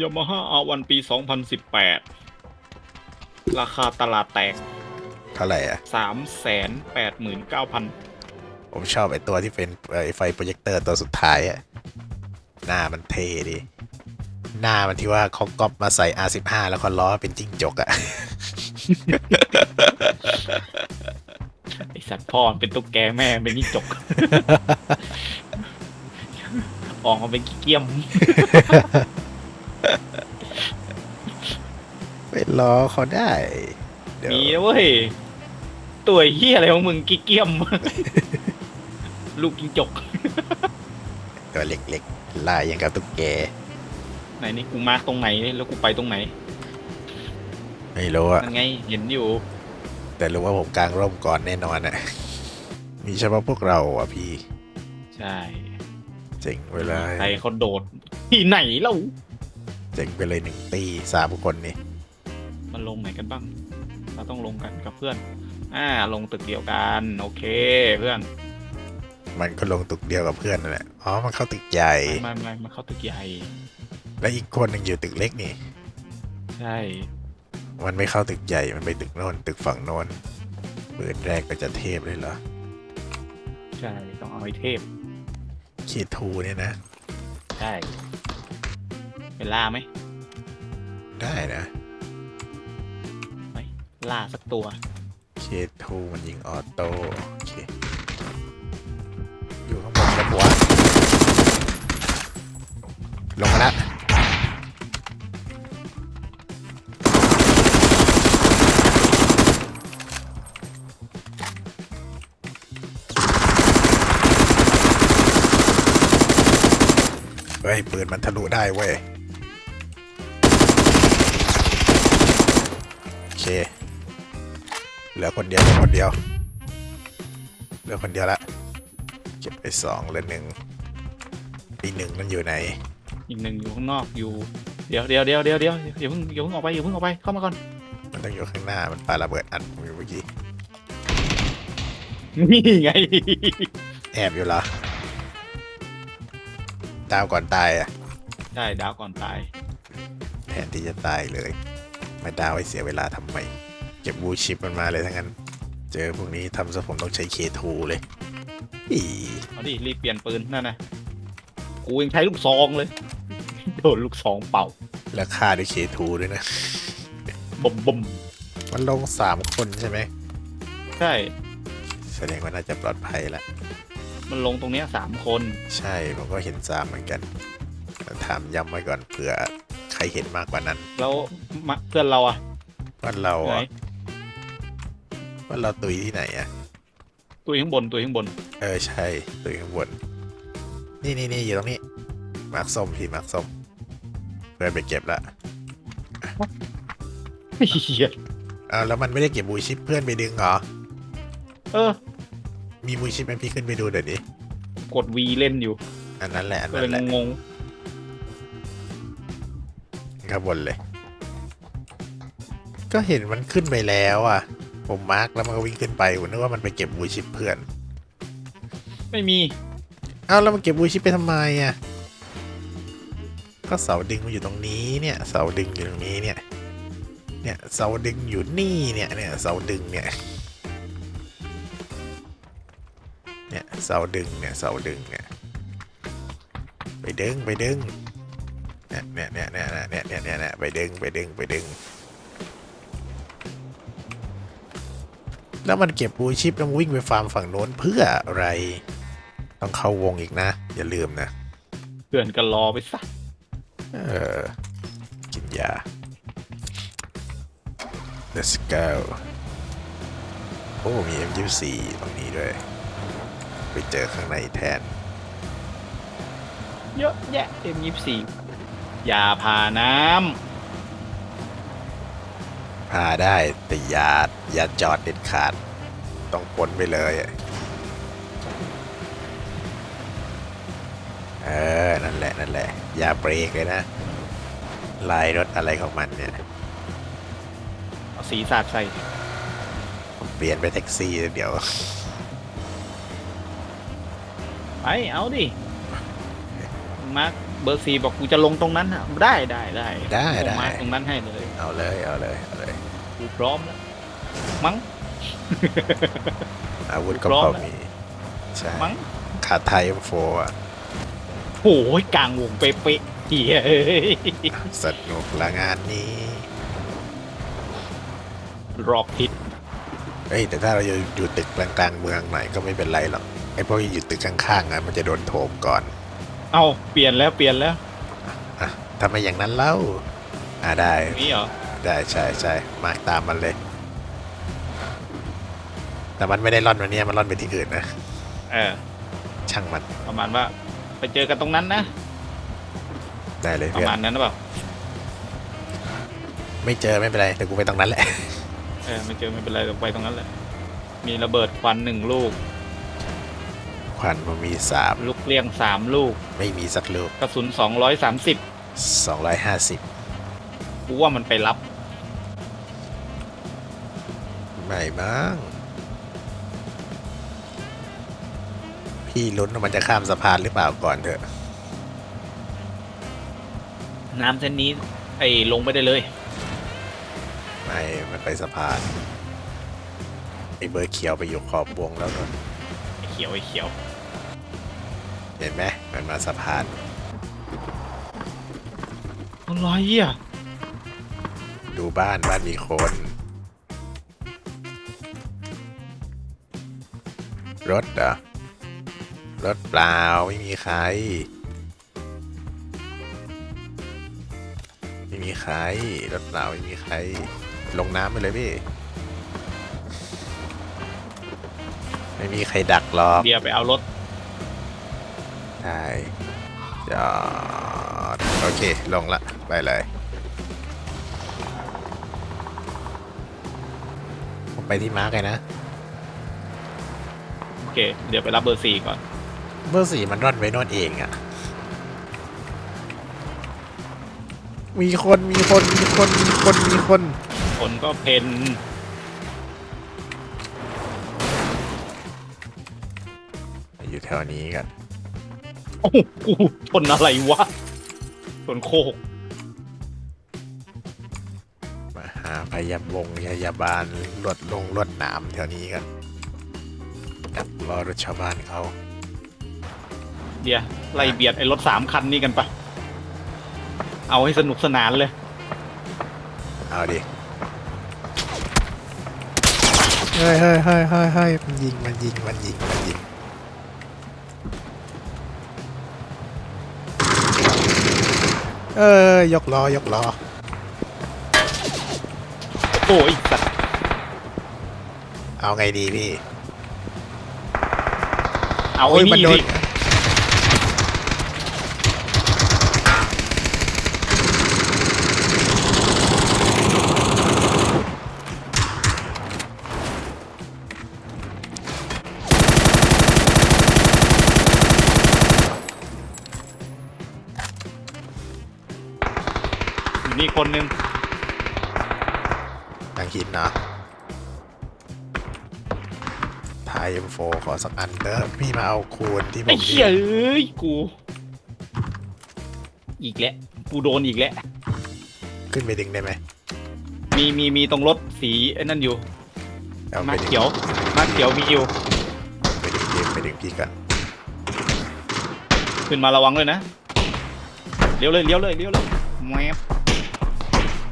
ยามาฮ่าอาวันปี 2018 ราคาตลาดแตก เท่าไหร่อะ 389,000 ผมชอบไอ้ตัวที่เป็นไอ้ไฟโปรเจคเตอร์ตัวสุดท้ายอะ หน้ามันเท่ดิหน้ามันที่ว่าเขาก๊อปมาใส่ R15 แล้วก็ล้อเป็นจิ้งจกอะ ไอสัตว์พ่อมันเป็นตุ๊กแกแม่มันเป็นยิ่งจก ออกมาเป็นขี้เกียม ไปล้อเขาได้เดี๋ยวมีนะเว้ย ตัวเฮียอะไรของมึงกี้เกียม ลูกจิงจก ตัวเล็กๆลายอย่างกับตุ๊กแกไหนนี่กูมาร์กตรงไหนแล้วกูไปตรงไหนไม่รู้อะนั่นไง เห็นอยู่ แต่รู้ว่าผมกลางร่มก่อนแน่นอนอะมีเฉพาะพวกเราอะพี่ใช่เจ๋งไปเลยใครเขาโดดที่ไหนเล่าเจ๋งไปเลยหนึ่งตีสามคนนี่ มันลงไหนกันบ้าง เราต้องลงกันกับเพื่อน อ่า ลงตึกเดียวกัน โอเคเพื่อน มันก็ลงตึกเดียวกับเพื่อนนั่นแหละ อ๋อ มันเข้าตึกใหญ่ ไม่ไม่ไม่เข้าตึกใหญ่ แล้วอีกคนหนึ่งอยู่ตึกเล็กนี่ ใช่ มันไม่เข้าตึกใหญ่ มันไปตึกโน้นตึกฝั่งโน้นเปิดแรกก็จะเทพเลยเหรอ ใช่ ต้องเอาไอเทพเคทูเนี่ยนะ ใช่ไปล่าไหม ได้นะไป ล่าสักตัวเคทูมันยิงออโต้โอเค อยู่ข้างบนครับวลงมาละเฮ้ยปืนมันทะลุได้เว้ย โอเค เหลือคนเดียวเหลือคนเดียวเหลือคนเดียวละเก็บไปสองเหลือหนึ่งอีกหนึ่งนั่นอยู่ไหนอีกหนึ่งอยู่ข้างนอกอยู่เดี๋ยวเดี๋ยวเดี๋ยวเดี๋ยวเดี๋ยวอย่าเพิ่งอย่าเพิ่งออกไปอย่าเพิ่งออกไปเข้ามาก่อนมันต้องอยู่ข้างหน้ามันปาระเบิดอัดผมอยู่เมื่อกี้นี่ไงแอบอยู่เหรอดาวก่อนตายอะใช่ดาวก่อนตายแทนที่จะตายเลย มาดาวให้เสียเวลาทำไม เก็บบูชิปมันมาเลยทั้งนั้น เจอพวกนี้ทำซะผมต้องใช้เคทูเลยอีเอาดิรีบเปลี่ยนปืนนั่นนะกูยังใช้ลูกซองเลย โดนลูกซองเป่า แล้วฆ่าด้วยเคทูด้วยนะบ่มบ่มมันลงสามคนใช่ไหมใช่ แสดงว่าน่าจะปลอดภัยละมันลงตรงเนี้ยสามคน ใช่ผมก็เห็นสามเหมือนกันแต่ถามย้ำไว้ก่อนเผื่อใครเห็นมากกว่านั้น แล้วมะเพื่อนเราอะว่าเราไหนอะ ว่าเราตุยที่ไหนอะตัวข้างบนตัวข้างบน เออใช่ตุยข้างบน นี่นี่นี่อยู่ตรงนี้มาร์คส้มพี่มาร์คส้มเพื่อนไปเก็บละเฮียอ้าวแล้วมันไม่ได้เก็บบูชิปเพื่อนไปดึงเหรอ เออ มีบูชิปไหมพี่ขึ้นไปดูเดี๋ยวดิกดวีเล่นอยู่อันนั้นแหละอันก็นั้เลยนแหละงงข้างบนเลย ก็เห็นมันขึ้นไปแล้วอะ ผมมาร์กแล้วมันก็วิ่งขึ้นไปผมนึกว่ามันไปเก็บบูชิปเพื่อนไม่มีเอาแล้วมันเก็บบูชิปไปทำไมอะก็เสาดึงมันอยู่ตรงนี้เนี่ยเสาดึงอยู่ตรงนี้เนี่ยเนี่ยเสาดึงอยู่นี่เนี่ยเนี่ยเสาดึงเนี่ยเนี่ยเสาดึงเนี่ยเสาดึงเนี่ยไปดึงไปดึงเนี่ยเนี่ยเนี่ยเนี่ยเนี่ยเนี่ยเนี่ยไปดึงไปดึงไปดึง แล้วมันเก็บบูชิปแล้วมันวิ่งไปฟาร์มฝั่งโน้นเพื่ออะไร ต้องเข้าวงอีกนะ อย่าลืมนะเพื่อนก็รอไปซะเออกินยา let's go โอ้มี M24 ตรงนี้ด้วย ไปเจอข้างในแทน เยอะแยะเอ็มยี่สี่ยาพาน้ พาได้แต่อย่าอย่าจอดเด็ดขาด ต้องพ้นไปเลยอะเออ นั่นแหละ นั่นแหละ อย่าเบรกเลยนะ ลายรถอะไรของมันเนี่ยำเอาสีสาดใส่เปลี่ยนไปแท็กซี่เดี๋ยว ไปเอาดิ มาร์คเบอร์สี่บอกกูจะลงตรงนั้นอะได้ได้ได้ได้ลงได้มาตรงนั้นให้เลย เอาเลย เอาเลย เอาเลย กูพร้อมแล้วมั้ง อาวุธก็พร้อมพอแล้วมี ใช่มั้งขาดไทยโฟอะ โอ้ยกลางวงเป๊ะๆเฮียเอ้ยสนุกละงานนี้ รอบทิศเฮ้ยแต่ถ้าเราอยู่อยู่ตึกกลางๆเมืองหน่อยก็ไม่เป็นไรหรอกไอ้พวกที่อยู่ตึกข้างๆอะมันจะโดนโถมก่อนเอาเปลี่ยนแล้วเปลี่ยนแล้ว อะทำไมอย่างนั้นเล่าอ่าได้ นี่เหรอ ได้ใช่ใช่มาตามมันเลย แต่มันไม่ได้ร่อนวันนี้มันร่อนไปที่อื่นนะ เออ ช่างมัน ประมาณว่า ไปเจอกันตรงนั้นนะ ได้เลยประเพื่อนมาณนั้นหรือเปล่า ไม่เจอไม่เป็นไรแต่กูไปตรงนั้นแหละ เออไม่เจอไม่เป็นไรเราไปตรงนั้นแหละ มีระเบิดควันหนึ่งลูก ควันมันมีสามลูกเลี้ยงสามลูก ไม่มีสักลูกกระสุนสองร้อยสามสิบสองร้อยห้าสิบกูว่ามันไปรับ ไม่มั้งพี่ลุ้นว่ามันจะข้ามสะพานหรือเปล่าก่อนเถอะ น้ำเส้นนี้ ไอ้ลงไปได้เลย ไม่มันไปสะพานไอ้เบอร์เขียวไปอยู่ขอบวงแล้วเนอะไอ้เขียวไอ้เขียว เห็นไหมมันมาสะพาน อะไรอะดูบ้านบ้านมีคน รถเหรอ รถเปล่าไม่มีใคร ไม่มีใคร รถเปล่าไม่มีใคร ลงน้ำไปเลยพี่ ไม่มีใครดักหรอกเบียร์ไปเอารถใช่จอดโอเค ลงละ ไปเลยผมไปที่มาร์กเลยนะโอ เค เดี๋ยวไปรับเบอร์สี่ก่อน เบอร์สี่มันร่อนไว้นอนเองอะมีคนมีคนมีคนมีคนมีคน คนก็เพนอยู่แถวนี้กันโอ้โหกูชนอะไรวะชนโคกมาหาพยาบงพยาบาลรวดลงรวดหนามแถวนี้กัน ดักรอรถชาวบ้านเขาเดี๋ยวไล่เบียดไอ้รถสามคันนี้กันปะเอาให้สนุกสนานเลย เอาดิเฮ้ยเฮ้ยเฮ้ยเฮ้ยเฮ้ยมันยิงมันยิงมันยิงมันยิงเอ้ยยกล้อยกล้อโอ้ยสัตว์เอาไงดีพี่ เอาโอ้ไอ้ยมันนี่โดนดิอยู่นี่คนหนึง M4 ขอสักอันเด้อพี่มาเอาคูณที่ผไอ้มเหี้ยเอ้ยกู อีกแล้ว กูโดนอีกแล้ว ขึ้นไปดึงได้ไหมมีมีมีตรงรถสีนั่นอยู่ เอามาเขียว มาเขียวมีอยู่ ไปดึงไปดึงพี่กันขึ้นมาระวังเลยนะ เลี้ยวเลยเลี้ยวเลยเลี้ยวเลยแม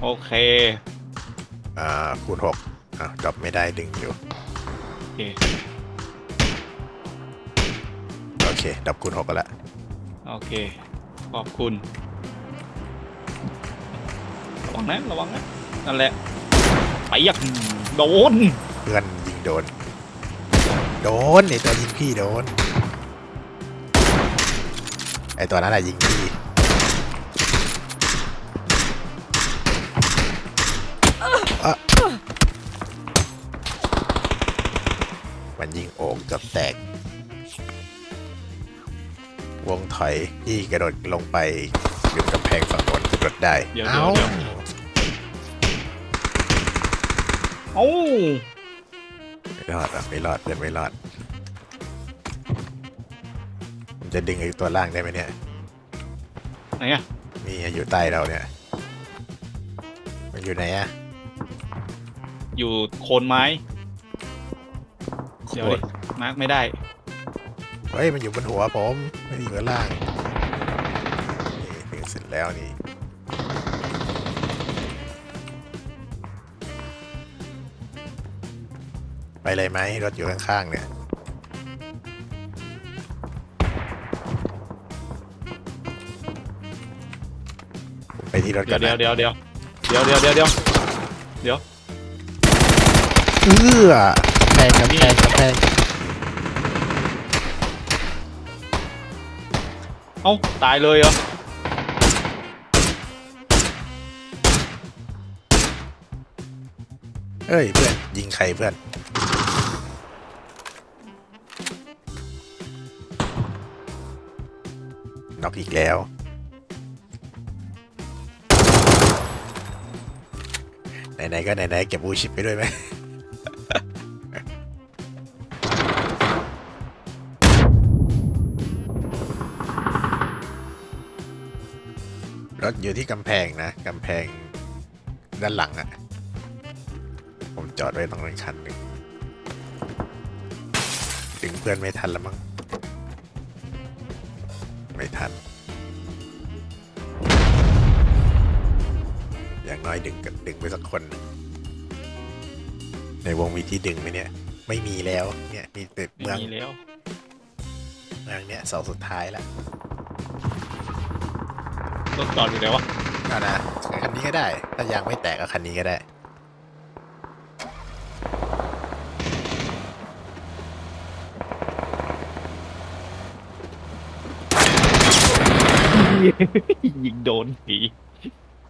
โอเคอ่าคูณหกอะดรอปไม่ได้ดึงอยู่โอเค เคดรอปคูณหกกันละโอเค ขอบคุณ ระวังนะ ระวังนะ นั่นแหละ ไปยักโดน เพื่อนยิงโดน โดนไอตัวยิงพี่โดน ไอตัวนั้นแหละยิงพี่อะมันยิงโอ่งเกับแตก วงถอยพี่กระโดดลงไปอยู่กำแพงฝั่งโน้นขึ้นรถได้เดี๋ยวเอ้าเดี๋ยวเอ้าไม่รอดอะไม่รอดเพื่อนไม่รอด ผมจะดึงไอ้ตัวล่างได้ไหมเนี่ยไหนอะนี่อยู่ใต้เราเนี่ย มันอยู่ไหนอะอยู่โคนไม้โคเดี๋ยวตดิรมาร์กไม่ได้ เฮ้ย มันอยู่บนหัวผม ไม่ได้อยู่ข้างล่าง นี่ถึงเสร็จแล้วนี่ไปเลยไหมรถอยู่ข้างๆเนี่ยไปที่รถเดี๋กัยวนเดี๋ยวนะเดี๋ยวเดี๋ยวเดี๋ยวเดี๋ยวเดี๋ยวเดี๋ยวเดี๋ยวเอื้อแพงกับแพงกับแพง เอ้าตายเลยเหรอ เอ้ยเพื่อนยิงใครเพื่อนน็อกอีกแล้ว ไหนๆก็ไหนๆเก็บบูชิปไปด้วยไหม อยู่ที่กำแพงนะกำแพงด้านหลังอะผมจอดไว้ตรงนั้นคันหนึ่งดึงเพื่อนไม่ทันแล้วมั้งไม่ทัน อย่างน้อยดึงกันดึงไปสักคนหนึ่งในวงมีที่ดึงไหมเนี่ย ไม่มีแล้วเนี่ยมีแต่ไม่เมืองมีแล้วเมืองเนี่ยเสาสุดท้ายแล้ว รถจอดอยู่ไหนวะเอานะคันนี้ก็ได้ ถ้ายางไม่แตกก็คันนี้ก็ได้ ยิงโดนผี